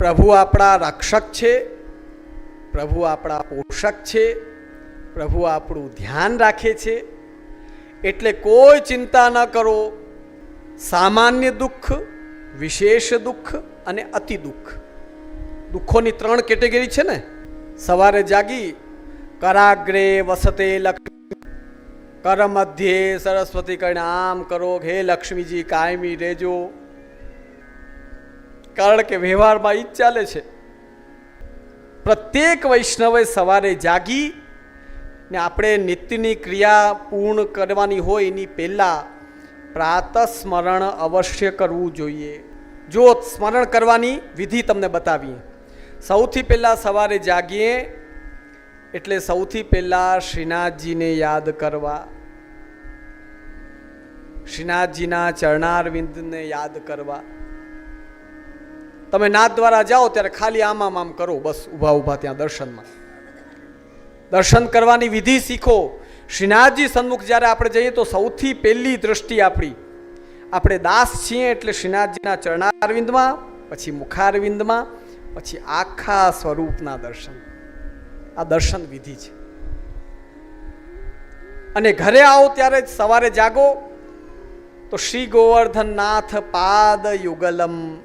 પ્રભુ આપણા રક્ષક છે, પ્રભુ આપણા પોષક છે, પ્રભુ આપણું ધ્યાન રાખે છે. એટલે કોઈ ચિંતા ન કરો, સામાન્ય દુઃખ, વિશેષ દુઃખ અને અતિ દુઃખ. દુઃખોની ત્રણ કેટેગરી છે ને? સવારે જાગી, કરાગ્રે વસતે લક્ષ્મી કર મધ્યે સરસ્વતી કરીને આમ કરો હે લક્ષ્મીજી, કાયમી રહેજો. કારણ કે વ્યવહારમાં એ જ ચાલે છે. પ્રત્યેક વૈષ્ણવે સવારે જાગી ને આપણે નિત્યની ક્રિયા પૂર્ણ કરવાની હોય એની પહેલાં પ્રાતસ્મરણ અવશ્ય કરવું જોઈએ. જો સ્મરણ કરવાની વિધિ તમને બતાવીએ. સૌથી પહેલાં સવારે જાગીએ એટલે સૌથી પહેલાં શ્રીનાથજીને યાદ કરવા. શ્રીનાથજીના ચરણારવિંદને યાદ કરવા. તમે નાથ દ્વારા જાઓ ત્યારે ખાલી આમામ આમ કરો. બસ ઊભા ઊભા ત્યાં દર્શનમાં. દર્શન કરવાની વિધિ શીખો. શ્રીનાથજી સન્મુખ જ્યારે આપણે જઈએ તો સૌથી પહેલી દ્રષ્ટિ આપણી. આપણે દાસ છીએ એટલે શ્રીનાથજીના ચરણારવિંદમાં, પછી મુખારવિંદમાં, પછી આખા સ્વરૂપના દર્શન. આ દર્શન વિધિ છે. અને ઘરે આવો ત્યારે સવારે જાગો. તો શ્રી ગોવર્ધનનાથ પાદ યુગલમ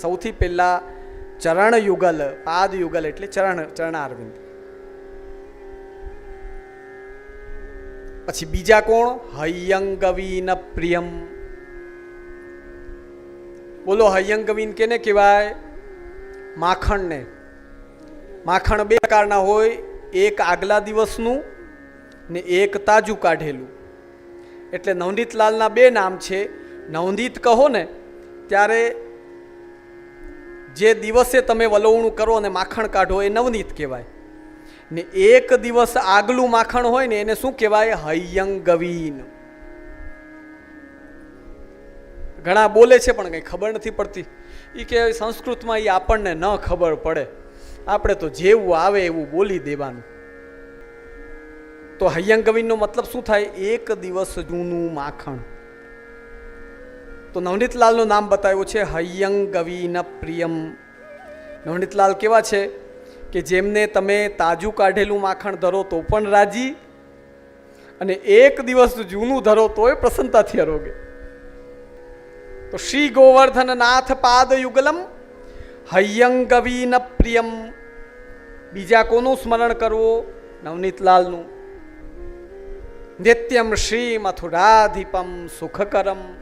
સૌથી પહેલાં ચરણ યુગલ પાદ યુગલ એટલે ચરણ, ચરણારવિંદ. પછી બીજા કોણ? હૈયંગવીન પ્રિયમ. બોલો, હૈયંગવીન કેને કહેવાય? માખણને. માખણ બે પ્રકારના હોય, એક આગલા દિવસનું ને એક તાજું કાઢેલું. એટલે નવનીતલાલના બે નામ છે. નવનીત કહો ને, ત્યારે જે દિવસે તમે વલોવણું કરો અને માખણ કાઢો એ નવનીત કહેવાય. ને એક દિવસ આગલું માખણ હોય ને એને શું કહેવાય? હૈયંગવીન ઘણા બોલે છે પણ કંઈ ખબર નથી પડતી. એ કે સંસ્કૃતમાં એ આપણને ન ખબર પડે. આપણે તો જેવું આવે એવું બોલી દેવાનું. તો હૈયંગવીનનો મતલબ શું થાય? એક દિવસ જૂનું માખણ. તો નવનીતલાલનું નામ બતાવ્યું છે હૈયંગવીન પ્રિયમ. નવનીતલાલ કેવા છે? કે જેમને તમે તાજું કાઢેલું માખણ ધરો તો પણ રાજી અને એક દિવસ જૂનું ધરો તોય પ્રસન્નતાથી અરોગે. તો શ્રી ગોવર્ધન નાથ પાદ યુગલમ હૈયંગવીન પ્રિયમ. બીજા કોનું સ્મરણ કરવું? નવનીતલાલનું. નિત્યમ શ્રી મથુરાધિપમ સુખકરમ.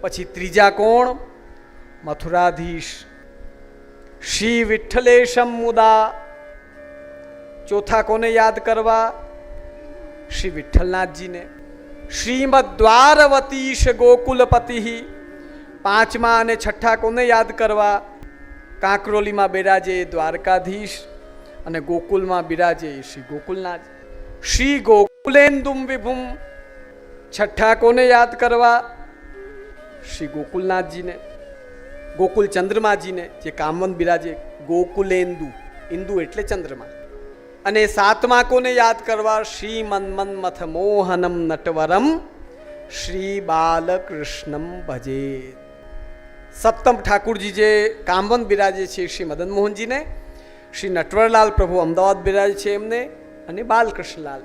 પછી ત્રીજા કોણ? મથુરાધીશ. શ્રી વિઠ્ઠલેશમ મુદા. ચોથા કોને યાદ કરવા? શ્રી વિઠ્ઠલનાથજીને શ્રીમદ દ્વારવતીશ ગોકુલપતિ. પાંચમા અને છઠ્ઠા કોને યાદ કરવા? કાંકરોલીમાં બિરાજે દ્વારકાધીશ અને ગોકુલમાં બિરાજે શ્રી ગોકુલનાથ. શ્રી ગોકુલેન્દુમ વિભુમ. છઠ્ઠા કોને યાદ કરવા? શ્રી ગોકુલનાથજીને, ગોકુલ ચંદ્રમાજીને, જે કામવંત બિરાજે, ગોકુલેન્દુ, ઇન્દુ એટલે ચંદ્રમા. અને સાતમા કોને યાદ કરવા? શ્રી મન્મન્મથ મોહનમ નટવરમ શ્રી બાલકૃષ્ણમ ભજે. સપ્તમ ઠાકુરજી જે કામવંત બિરાજે છે શ્રી મદન મોહનજીને શ્રી નટવરલાલ પ્રભુ અમદાવાદ બિરાજે છે એમને, અને બાલકૃષ્ણલાલ.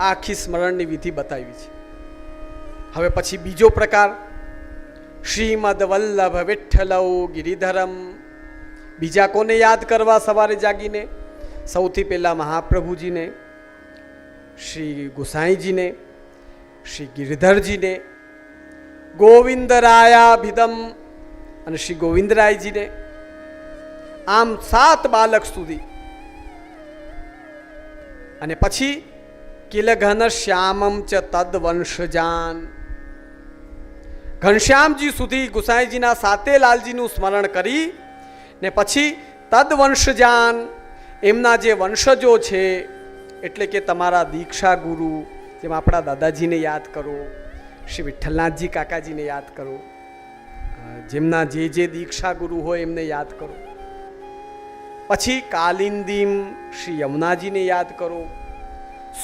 આખી સ્મરણની વિધિ બતાવી છે. હવે પછી બીજો પ્રકાર શ્રીમદ વલ્લભ વિઠ્ઠલૌ ગિરિધરમ. બીજા કોને યાદ કરવા સવારે જાગીને? સૌથી પહેલાં મહાપ્રભુજીને, શ્રી ગુસાઈજીને, શ્રી ગિરિધરજીને, ગોવિંદરાયાભિદમ અને શ્રી ગોવિંદરાયજીને. આમ સાત બાલક સુધી. અને પછી કિલઘન શ્યામમ ચ તદ વંશજાન ઘનશ્યામજી સુધી ગુસાઈજીના સાતે લાલજીનું સ્મરણ કરી ને પછી તદવંશજાન, એમના જે વંશજો છે, એટલે કે તમારા દીક્ષા ગુરુ, જેમ આપણા દાદાજીને યાદ કરો, શ્રી વિઠ્ઠલનાથજી કાકાજીને યાદ કરો જેમના જે જે દીક્ષા ગુરુ હોય એમને યાદ કરો. પછી કાલિંદીમ શ્રી યમુનાજીને યાદ કરો.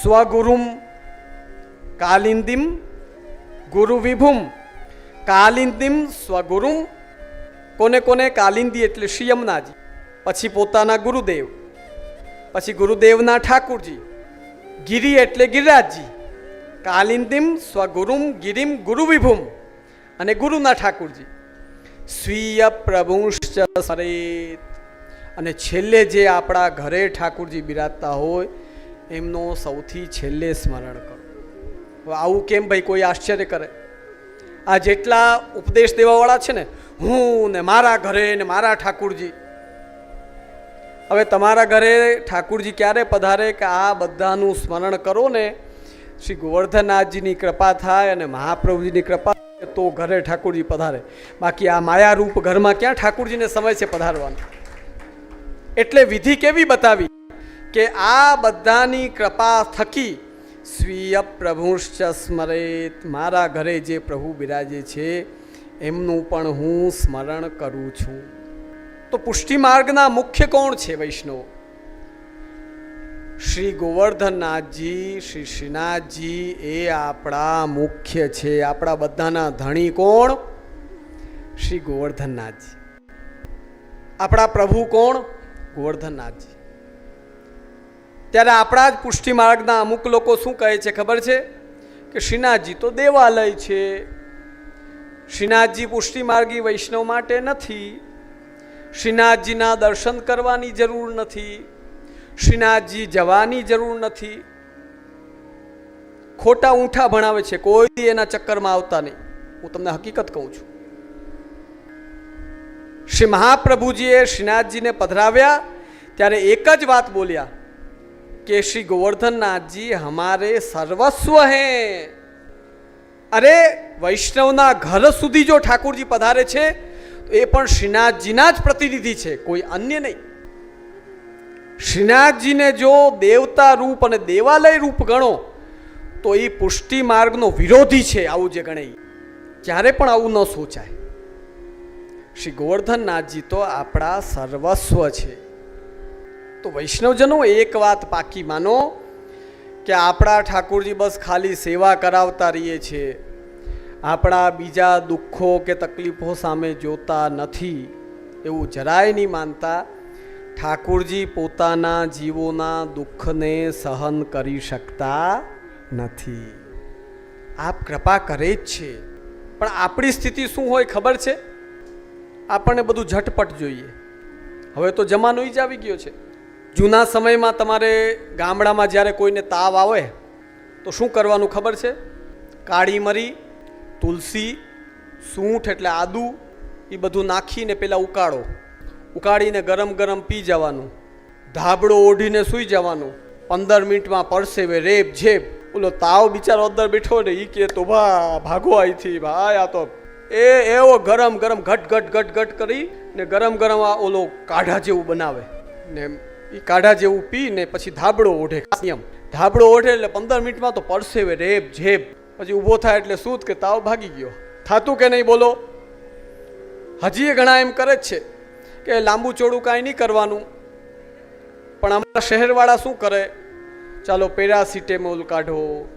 સ્વગુરુમ કાલિંદીમ ગુરુ વિભુમ કાલિંદીમ સ્વગુરુમ. કોને કોને કાલિંદી એટલે શ્રી યમુનાજી પછી પોતાના ગુરુદેવ, પછી ગુરુદેવના ઠાકુરજી, ગિરી એટલે ગિરિરાજજી. કાલિંદિમ સ્વગુરુમ ગિરિમ ગુરુ વિભુમ અને ગુરુના ઠાકુરજી. સ્વીય પ્રભુશ્ચ સરેત. અને છેલ્લે જે આપણા ઘરે ઠાકુરજી બિરાજતા હોય, એમનો સૌથી છેલ્લે સ્મરણ કરો. આવું કેમ ભાઈ કોઈ આશ્ચર્ય કરે? આ જેટલા ઉપદેશ દેવાવાળા છે ને, હું ને મારા ઘરે ને મારા ઠાકુરજી. હવે તમારા ઘરે ઠાકુરજી ક્યારે પધારે કે આ બધાનું સ્મરણ કરો ને? શ્રી ગોવર્ધનનાથજીની કૃપા થાય અને મહાપ્રભુજીની કૃપા તો ઘરે ઠાકુરજી પધારે. બાકી આ માયારૂપ ઘરમાં ક્યાં ઠાકુરજીને સમય છે પધારવાનો? એટલે વિધિ કેવી બતાવી કે આ બધાની કૃપા થકી સ્વીય પ્રભુશ્ચ સ્મરેત. મારા ઘરે જે પ્રભુ બિરાજે છે, એમનું પણ હું સ્મરણ કરું છું. તો પુષ્ટિ માર્ગના મુખ્ય કોણ છે વૈષ્ણવ? શ્રી ગોવર્ધનનાથજી, શ્રી શ્રીનાથજી, એ આપણા મુખ્ય છે. આપણા બધાના ધણી કોણ? શ્રી ગોવર્ધનનાથજી. આપણા પ્રભુ કોણ? ગોવર્ધનનાથજી. ત્યારે આપણા જ પુષ્ટિ માર્ગના અમુક લોકો શું કહે છે ખબર છે? કે શ્રીનાથજી તો દેવાલય છે. શ્રીનાથજી પુષ્ટિ માર્ગી વૈષ્ણવ માટે નથી. શ્રીનાથજીના દર્શન કરવાની જરૂર નથી. શ્રીનાથજી જવાની જરૂર નથી. ખોટા ઊંઠા ભણાવે છે, કોઈ એના ચક્કરમાં આવતા નહીં. હું તમને હકીકત કહું છું. શ્રી મહાપ્રભુજીએ શ્રીનાથજીને પધરાવ્યા, ત્યારે એક જ વાત બોલ્યા. કે શ્રી ગોવર્ધનનાથજી હમારે સર્વસ્વ હે. અરે વૈષ્ણવના ઘર સુધી જો ઠાકુરજી પધારે છે, તો એ પણ શ્રીનાથજીના જ પ્રતિનિધિ છે, કોઈ અન્ય નહીં. શ્રીનાથજીને જો દેવતા રૂપ અને દેવાલય રૂપ ગણો, તો એ પુષ્ટિ માર્ગનો વિરોધી છે આવું જે ગણે ક્યારે પણ આવું ન સોચાય. શ્રી ગોવર્ધનનાથજી તો આપણા સર્વસ્વ છે. તો વૈષ્ણવજનો એક વાત પાકી માનો કે આપણા ઠાકુરજી બસ ખાલી સેવા કરાવતા રહીએ છીએ આપણા બીજા દુઃખો કે તકલીફો સામે જોતા નથી એવું જરાય નહીં માનતા. ઠાકુરજી પોતાના જીવોના દુઃખને સહન કરી શકતા નથી. આપ કૃપા કરે જ છે. પણ આપણી સ્થિતિ શું હોય ખબર છે? આપણને બધું ઝટપટ જોઈએ. હવે તો જમાનો જ આવી ગયો છે. જૂના સમયમાં તમારે ગામડામાં જ્યારે કોઈને તાવ આવે, તો શું કરવાનું ખબર છે? કાળી મરી, તુલસી, સૂંઠ એટલે આદુ, એ બધું નાખીને પહેલાં ઉકાળો. ઉકાળીને ગરમ ગરમ પી જવાનું. ધાબળો ઓઢીને સૂઈ જવાનું. પંદર મિનિટમાં પરસેવે રેપ, ઝેપ. ઓલો તાવ બિચારો અંદર બેઠો ને એ કે તો ભા, ભાગો અહીંથી ભાઈ, આ તો એ એવો ગરમ ગરમ ઘટ ઘટ ઘટ ઘટ કરી ને ગરમ ગરમ આ ઓલો કાઢા જેવું બનાવે. ને એ કાઢા જેવું પી ને પછી ધાબળો ઓઢે. નિયમ. ધાબળો ઓઢે એટલે પંદર મિનિટમાં તો પરસેવે રેબ ઝેપ પછી ઊભો થાય એટલે શું કે તાવ ભાગી ગયો. થાતું કે નહીં બોલો? હજી એ ઘણા એમ કરે જ છે કે લાંબુ ચોડું કાંઈ નહીં કરવાનું. પણ અમારા શહેરવાળા શું કરે? ચાલો પેરાસિટેમોલ કાઢો,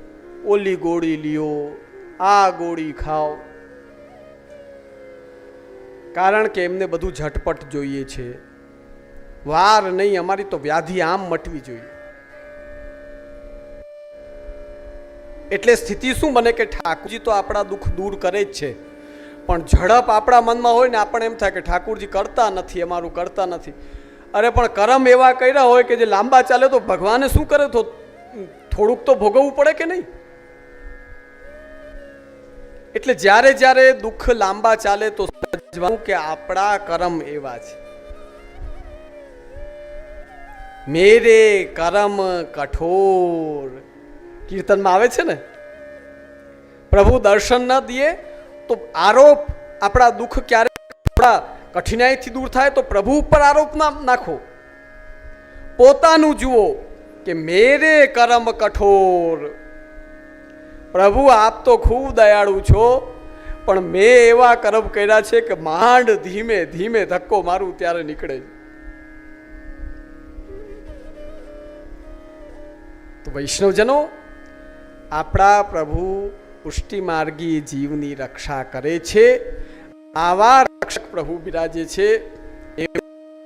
ઓલી ગોળી લ્યો, આ ગોળી ખાઓ. કારણ કે એમને બધું ઝટપટ જોઈએ છે. વાર નહીં, અમારી તો વ્યાધિ આમ મટવી જોઈએ. એટલે સ્થિતિ શું બને કે ઠાકુરજી તો આપણા દુઃખ દૂર કરે જ છે. પણ ઝડપ આપણા મનમાં હોય ને, આપણને એમ થાય કે ઠાકુરજી કરતા નથી, અમારું કરતા નથી. અરે, પણ કરમ એવા કર્યા હોય કે જે લાંબા ચાલે તો ભગવાને શું કરે? તો થોડુંક તો ભોગવવું પડે કે નહીં? એટલે જ્યારે જ્યારે દુઃખ લાંબા ચાલે તો કે આપણા કરમ એવા છે. મેરે કરમ કઠોર. કીર્તનમાં આવે છે ને? પ્રભુ દર્શન ન દે તો આરોપ આપણા દુઃખ ક્યારે આપણા કઠિનાઈથી દૂર થાય તો પ્રભુ ઉપર આરોપ ના નાખો. પોતાનું જુઓ કે મેરે કરમ કઠોર. પ્રભુ, આપ તો ખૂબ દયાળુ છો, પણ મેં એવા કરમ કર્યા છે કે માંડ ધીમે ધીમે ધક્કો મારું ત્યારે નીકળે. તો વૈષ્ણવજનો, આપણા પ્રભુ પુષ્ટિ માર્ગી જીવની રક્ષા કરે છે, આવા રક્ષક પ્રભુ બિરાજે છે એ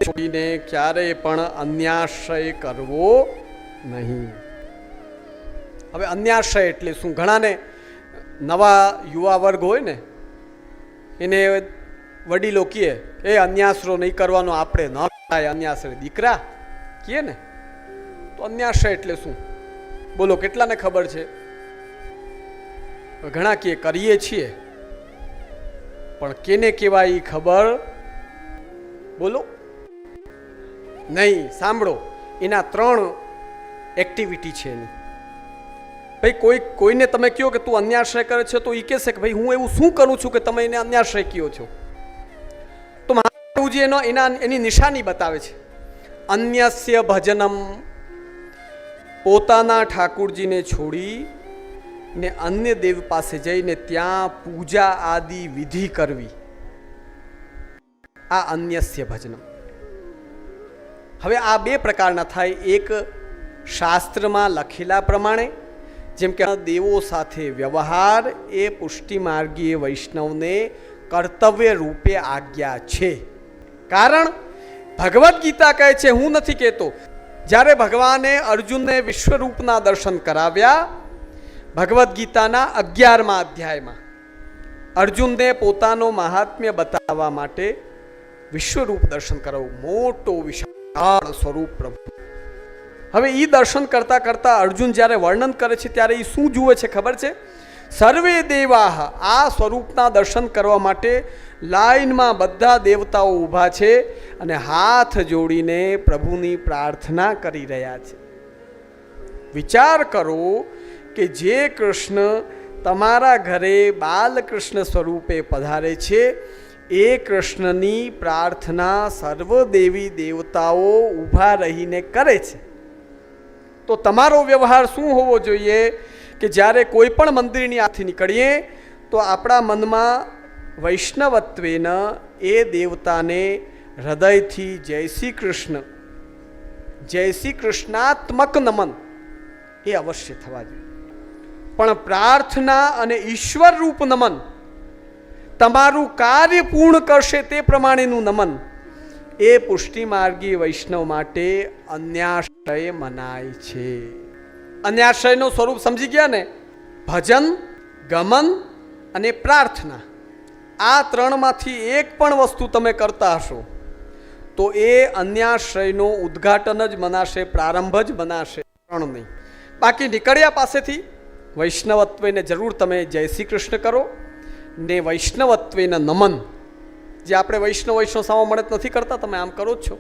છોડીને ક્યારેય પણ અન્યાશ્રય કરવો નહીં. હવે અન્યાશ્રય એટલે શું? ઘણાને નવા યુવા વર્ગ હોય ને, એને વડીલો કહે, એ અન્યાશ્રો નહીં કરવાનો, આપણે ન થાય અન્યાશ્રય દીકરા. કહે ને. તો અન્યાશ્રય એટલે શું? બોલો, કેટલાને ખબર છે? ઘણા કે કરીએ છીએ, પણ કેને કહેવાય એ ખબર? બોલો. નહીં, સાંભળો, એના ત્રણ એક્ટિવિટી છે એની. ભાઈ, કોઈ, કોઈને તમે કહો કે તું અન્યાશ્રય કરે છે, તો એ કહેશે કે ભાઈ, હું એવું શું કરું છું કે તમે એને અન્યાશ્રય કહો છો? તો મહાપ્રભુજી એનો, એના, એની નિશાની બતાવે છે. અન્યસ્ય ભજનમ પોતાના ઠાકુરજીને છોડી ને અન્ય દેવ પાસે જઈને ત્યાં પૂજા આદિ વિધિ કરવી. આ અન્યસ્ય ભજનમ. હવે આ બે પ્રકારના થાય. એક શાસ્ત્રમાં લખેલા પ્રમાણે, જેમ કે દેવો સાથે વ્યવહાર એ પુષ્ટિ માર્ગીય વૈષ્ણવને કર્તવ્ય રૂપે આજ્ઞા છે. કારણ ભગવદ્ ગીતા કહે છે, હું નથી કહેતો જ્યારે ભગવાને અર્જુનને વિશ્વરૂપના દર્શન કરાવ્યા, ભગવદ્ ગીતાના અગિયારમા અધ્યાયમાં અર્જુનને પોતાનો મહાત્મ્ય બતાવવા માટે વિશ્વરૂપ દર્શન કરાવવું મોટો વિશાળ સ્વરૂપ પ્રભુ. હવે એ દર્શન કરતાં કરતાં અર્જુન જ્યારે વર્ણન કરે છે, ત્યારે એ શું જુએ છે ખબર છે? સર્વે દેવાહ, આ સ્વરૂપના દર્શન કરવા માટે લાઈનમાં બધા દેવતાઓ ઊભા છે અને હાથ જોડીને પ્રભુની પ્રાર્થના કરી રહ્યા છે. વિચાર કરો કે જે કૃષ્ણ તમારા ઘરે બાલકૃષ્ણ સ્વરૂપે પધારે છે, એ કૃષ્ણની પ્રાર્થના સર્વ દેવી દેવતાઓ ઊભા રહીને કરે છે. તો તમારો વ્યવહાર શું હોવો જોઈએ? કે જ્યારે કોઈ પણ મંદિરની આથી નીકળીએ, તો આપણા મનમાં વૈષ્ણવત્વેન એ દેવતાને હૃદયથી જય શ્રી કૃષ્ણ, જય શ્રી કૃષ્ણાત્મક નમન એ અવશ્ય થવા જોઈએ. પણ પ્રાર્થના અને ઈશ્વર રૂપ નમન, તમારું કાર્ય પૂર્ણ કરશે તે પ્રમાણેનું નમન, એ પુષ્ટિ માર્ગી વૈષ્ણવ માટે અન્યાશ્રય મનાય છે. અન્યાશ્રયનું સ્વરૂપ સમજી ગયા ને? ભજન, ગમન અને પ્રાર્થના. આ ત્રણમાંથી એક પણ વસ્તુ તમે કરતા હશો, તો એ અન્યાશ્રયનો ઉદ્ઘાટન જ મનાશે, પ્રારંભ જ મનાશે. ત્રણ નહીં. બાકી નીકળ્યા પાસેથી વૈષ્ણવત્વેને જરૂર તમે જય શ્રી કૃષ્ણ કરો ને વૈષ્ણવત્વને નમન, જે આપણે વૈષ્ણવ વૈષ્ણવ સામા મળે નથી કરતા, તમે આમ કરો જ છો.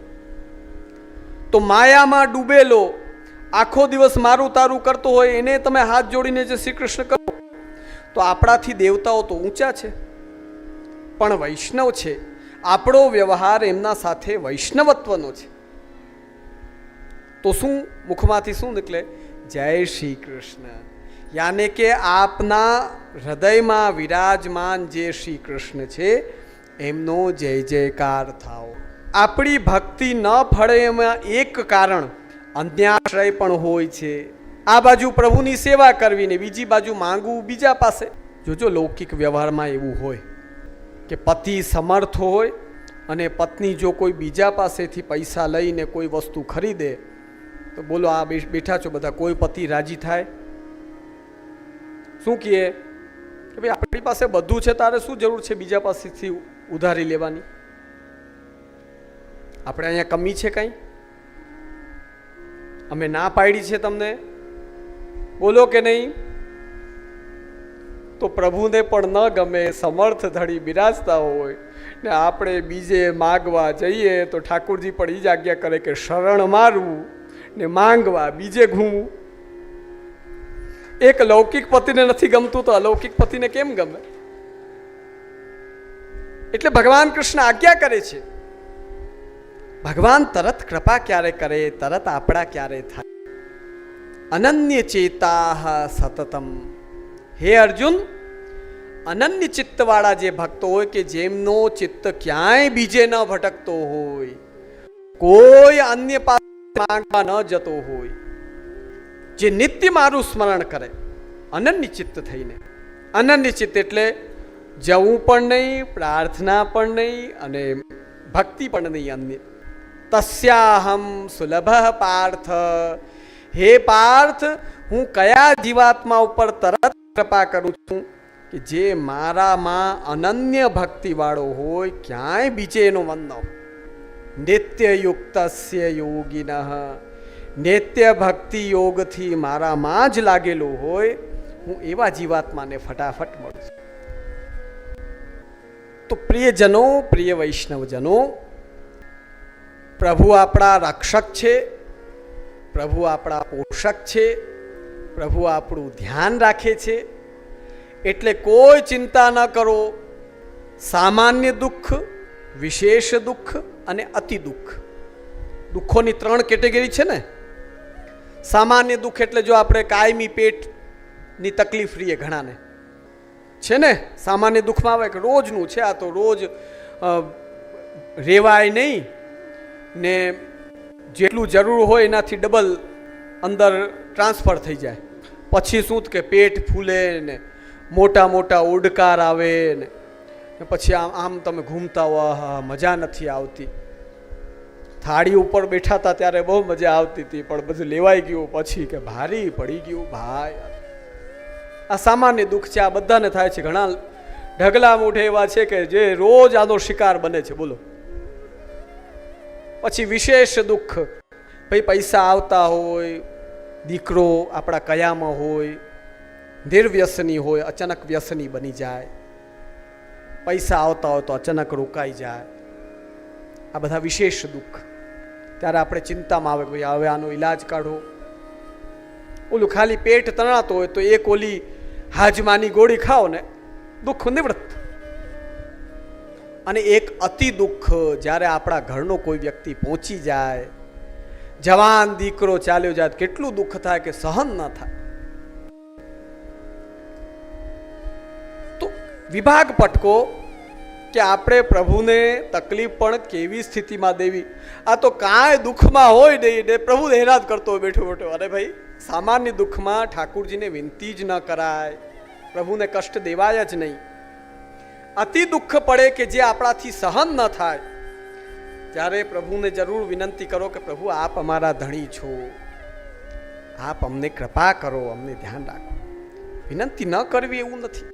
તો માયામાં ડૂબેલો આખો દિવસ મારું તારું કરતો હોય, એને તમે હાથ જોડીને જે શ્રી કૃષ્ણ કરો તો આપણાથી દેવતાઓ તો ઊંચા છે. પણ વૈષ્ણવ છે. આપણો વ્યવહાર એમના સાથે વૈષ્ણવત્વનો છે. તો શું મુખમાંથી શું નીકળે? જય શ્રી કૃષ્ણ યાને કે આપના હૃદયમાં વિરાજમાન જે શ્રી કૃષ્ણ છે, એમનો જય જયકાર થાઓ. આપણી ભક્તિ ન ફળે એમાં એક કારણ અન્યાશ્રય પણ હોય છે. આ બાજુ પ્રભુની સેવા કરવી ને બીજી બાજુ માંગવું બીજા પાસે. જોજો લૌકિક વ્યવહારમાં એવું હોય કે પતિ સમર્થ હોય અને પત્ની જો કોઈ બીજા પાસેથી પૈસા લઈને કોઈ વસ્તુ ખરીદે, તો બોલો આ બેઠા છો બધા, કોઈ પતિ રાજી થાય? શું કહે કે ભાઈ આપણી પાસે બધું છે, તારે શું જરૂર છે બીજા પાસેથી ઉધારી લેવાની? આપણે અહીંયા કમી છે કંઈ? અમે ના પાડી છે તમને? બોલો કે નહીં? તો પ્રભુને પણ ન ગમે, સમર્થ ધડી બિરાજતા હોય. ને આપણે બીજે માગવા જઈએ તો ઠાકુરજી પણ એ જ આજ્ઞા કરે કે શરણ મારવું ને માંગવા બીજે ઘૂમવું એક લૌકિક પતિને નથી ગમતું તો અલૌકિક પતિને કેમ ગમે? એટલે ભગવાન કૃષ્ણ આજ્ઞા કરે છે. ભગવાન તરત કૃપા ક્યારે કરે, તરત આપણા ક્યારે થાય? અનન્ય ચેતા સતતમ. હે અર્જુન, અનન્ય ચિત્તવાળા જે ભક્તો હોય કે જેમનો ચિત્ત ક્યાંય બીજે ન ભટકતો હોય, કોઈ અન્ય પાસે માંગવા ન જતો હોય, જે નિત્ય મારું સ્મરણ કરે, અનન્ય ચિત્ત થઈને. અનન્ય ચિત્ત એટલે જવું પણ નહીં, પ્રાર્થના પણ નહીં અને ભક્તિ પણ નહીં અન્ય. તસ્યાહમ સુલભ પાર્થ હે પાર્થ હું કયા જીવાત્મા ઉપર તરત કૃપા કરું છું કે જે મારામાં અનન્ય ભક્તિવાળો હોય ક્યાંય બીજે એનો મન ન હોય નિત્યયુક્તસ્ય યોગિન નિત્ય ભક્તિ યોગથી મારામાં જ લાગેલો હોય હું એવા જીવાત્માને ફટાફટ મળું છું તો પ્રિયજનો પ્રિય વૈષ્ણવજનો પ્રભુ આપણા રક્ષક છે, પ્રભુ આપણા પોષક છે, પ્રભુ આપણું ધ્યાન રાખે છે. એટલે કોઈ ચિંતા ન કરો, સામાન્ય દુઃખ, વિશેષ દુઃખ અને અતિ દુઃખ. દુઃખોની ત્રણ કેટેગરી છે ને? સામાન્ય દુઃખ એટલે જો આપણે કાયમી પેટની તકલીફ રહીએ ઘણાને. છે ને? સામાન્ય દુઃખમાં આવે કે રોજનું છે, આ તો રોજ રેવાય નહીં. ને જેટલું જરૂર હોય એનાથી ડબલ અંદર ટ્રાન્સફર થઈ જાય. પછી શું કે પેટ ફૂલે ને મોટા મોટા ઓડકાર આવે ને પછી આમ આમ તમે ઘૂમતા હો મજા નથી આવતી. થાળી ઉપર બેઠા હતા ત્યારે બહુ મજા આવતી હતી, પણ બધું લેવાઈ ગયું. પછી કે ભારી પડી ગયું, ભાઈ. આ સામાન્ય દુઃખ છે, આ બધાને થાય છે. ઘણા ઢગલા મોઢે એવા છે કે જે રોજ આનો શિકાર બને છે. બોલો. પછી વિશેષ દુઃખ. ભાઈ પૈસા આવતા હોય, દીકરો આપણા કયામાં હોય નિર્વ્યસની હોય, અચાનક વ્યસની બની જાય. પૈસા આવતા હોય તો અચાનક રોકાઈ જાય. આ બધા વિશેષ દુઃખ. ત્યારે આપણે ચિંતામાં આવે ભાઈ હવે આનો ઈલાજ કાઢો. ઓલું ખાલી પેટ તણાતો હોય તો એક ઓલી હાજમાની ગોળી ખાઓ ને દુઃખ નિવૃત્ત અને એક અતિ દુઃખ જ્યારે આપણા ઘરનો કોઈ વ્યક્તિ પહોંચી જાય, જવાન દીકરો ચાલ્યો જાય કેટલું દુઃખ થાય કે સહન ન થાય. તો વિભાગ પટકો કે આપણે પ્રભુને તકલીફ પણ કેવી સ્થિતિમાં દેવી? આ તો કાંઈ દુઃખમાં હોય નહીં ને પ્રભુ હેરાન કરતો હોય બેઠો બેઠો. અરે ભાઈ, સામાન્ય દુઃખમાં ઠાકુરજીને વિનંતી જ ન કરાય. પ્રભુને કષ્ટ દેવાય જ નહીં. અતિ દુઃખ પડે કે જે આપણાથી સહન ન થાય. ત્યારે પ્રભુને જરૂર વિનંતી કરો કે પ્રભુ, આપ અમારા ધણી છો. આપ અમને કૃપા કરો, અમને ધ્યાન રાખો. વિનંતી ન કરવી એવું નથી.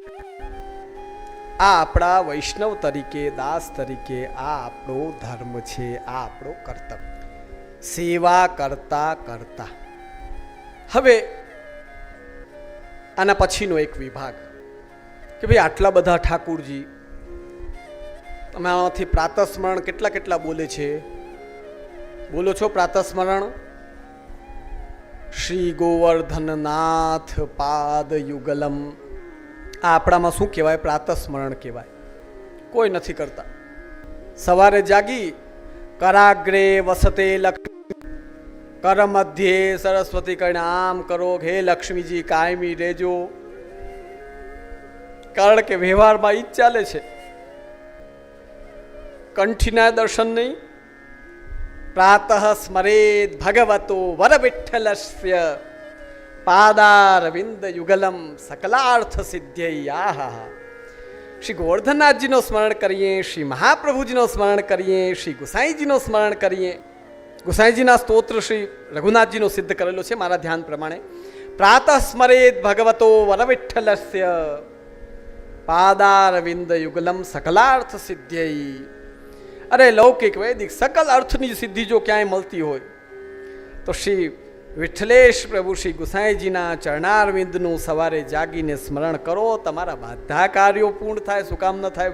આ આપણા વૈષ્ણવ તરીકે, દાસ તરીકે, આ આપણો ધર્મ છે, આ આપણો કર્તવ્ય. સેવા કરતા કરતા. હવે, આના પછીનો એક વિભાગ કે ભાઈ આટલા બધા ઠાકુરજી તમે આમાંથી પ્રાતસ્મરણ કેટલા કેટલા બોલે છે? બોલો છો પ્રાતસ્મરણ? શ્રી ગોવર્ધનનાથ પાદ યુગલમ આ આપણામાં શું કહેવાય? પ્રાતસ્મરણ કહેવાય. કોઈ નથી કરતા. સવારે જાગી, કરાગ્રે વસતે લક્ષ્મી. કર મધ્યે સરસ્વતી કરીને આમ કરો હે લક્ષ્મીજી, કાયમી રેજો. કારણ કે વ્યવહારમાં ઈ જ ચાલે છે. કંઠીના દર્શન નહીં પ્રાતઃ સ્મરેદ ભગવતો વર વિઠ્ઠલસ્ય પાદારવિંદ યુગલમ સકલાર્થ સિદ્ધ્ય આહા શ્રી ગોવર્ધનનાથજીનો સ્મરણ કરીએ શ્રી મહાપ્રભુજીનો સ્મરણ કરીએ શ્રી ગુસાઈજીનો સ્મરણ કરીએ ગુસાઈજીના સ્તોત્ર શ્રી રઘુનાથજીનો સિદ્ધ કરેલો છે મારા ધ્યાન પ્રમાણે પ્રાતઃ સ્મરેદ ભગવતો વરવિઠ્ઠલસ્ય પાદારવિંદ યુગલમ સકલાર્થ સિદ્ધ્ય અરે લૌકિક વૈદિક, સકલ અર્થની સિદ્ધિ જો ક્યાંય મળતી હોય. તો શ્રી વિઠ્ઠલેશ પ્રભુ શ્રી ગુસાઈજીના ચરણારવિંદનું સવારે જાગીને સ્મરણ કરો, તમારા બધા કાર્યો પૂર્ણ થાય શું કામ ન થાય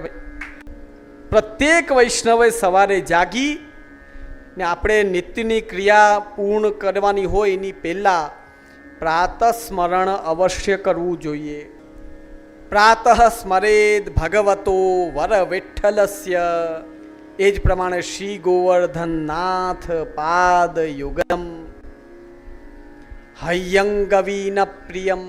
પ્રત્યેક વૈષ્ણવે સવારે જાગી ને આપણે નિત્યની ક્રિયા પૂર્ણ કરવાની હોય એની પહેલાં પ્રાતઃ સ્મરણ અવશ્ય કરવું જોઈએ. પ્રાતઃ સ્મરેદ ભગવતો વર વિઠ્ઠલસ્ય. એ જ પ્રમાણે શ્રી ગોવર્ધનનાથ પાદ યુગમ હયંગવીન પ્રિયમ